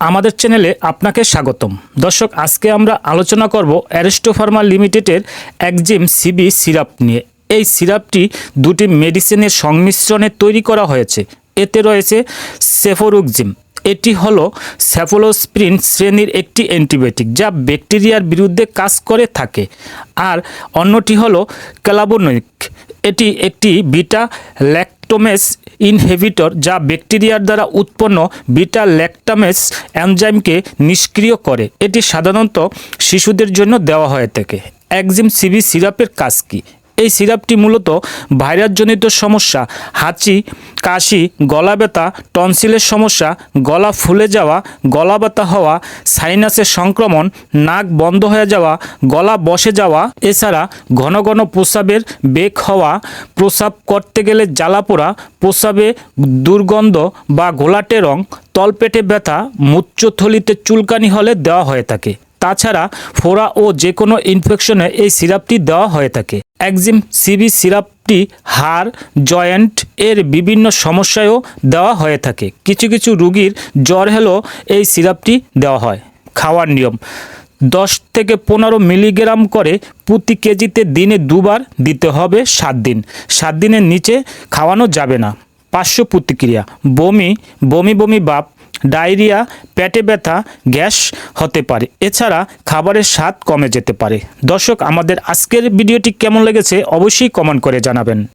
আমাদের চ্যানেলে আপনাকে স্বাগতম। দর্শক, আজকে আমরা আলোচনা করব অ্যারিস্টোফার্মা লিমিটেডের একজিম সিবি সিরাপ নিয়ে। এই সিরাপটি দুটি মেডিসিনের সংমিশ্রণে তৈরি করা হয়েছে। এতে রয়েছে সেফোরুকজিম এটি হলো স্যাফোলোস্প্রিন শ্রেণির একটি অ্যান্টিবায়োটিক যা ব্যাকটেরিয়ার বিরুদ্ধে কাজ করে থাকে। আর অন্যটি হলো ক্যালাবোনিক। এটি একটি বিটা ল্যাকটোমেস ইনহেভিটর যা ব্যাকটেরিয়ার দ্বারা উৎপন্ন বিটা ল্যাকটামেস অ্যানজাইমকে নিষ্ক্রিয় করে। এটি সাধারণত শিশুদের জন্য দেওয়া হয়ে থাকে। একজিম সিবি সিরাপের কাজ কী? এই সিরাপটি মূলত ভাইরাসজনিত সমস্যা, হাঁচি, কাশি, গলা ব্যথা, টনসিলের সমস্যা, গলা ফুলে যাওয়া, গলা ব্যথা হওয়া, সাইনাসের সংক্রমণ, নাক বন্ধ হয়ে যাওয়া, গলা বসে যাওয়া, এছাড়া ঘন ঘন প্রস্রাবের বেগ হওয়া, প্রস্রাব করতে গেলে জ্বালা জ্বালাপোড়া প্রস্রাবে দুর্গন্ধ বা ঘোলাটে রং, তলপেটে ব্যথা মূত্রথলিতে চুলকানি হলে দেওয়া হয়ে থাকে। তাছাড়া ফোড়া ও যে কোনো ইনফেকশনে এই সিরাপটি দেওয়া হয়ে থাকে। একজিম সিবি সিরাপটি হাড়, জয়েন্ট এর বিভিন্ন সমস্যায়ও দেওয়া হয়ে থাকে। কিছু কিছু রুগীর জ্বর হলেও এই সিরাপটি দেওয়া হয়। খাওয়ার নিয়ম, দশ থেকে পনেরো মিলিগ্রাম করে প্রতি কেজিতে দিনে দুবার দিতে হবে সাত দিন। সাত দিনের নিচে খাওয়ানো যাবে না। পার্শ্ব প্রতিক্রিয়া, বমি বমি বমি বাপ ডায়রিয়া, পেটে ব্যথা, গ্যাস হতে পারে। এছাড়া খাবারের স্বাদ কমে যেতে পারে। দর্শক, আমাদের আজকের ভিডিওটি কেমন লেগেছে অবশ্যই কমেন্ট করে জানাবেন।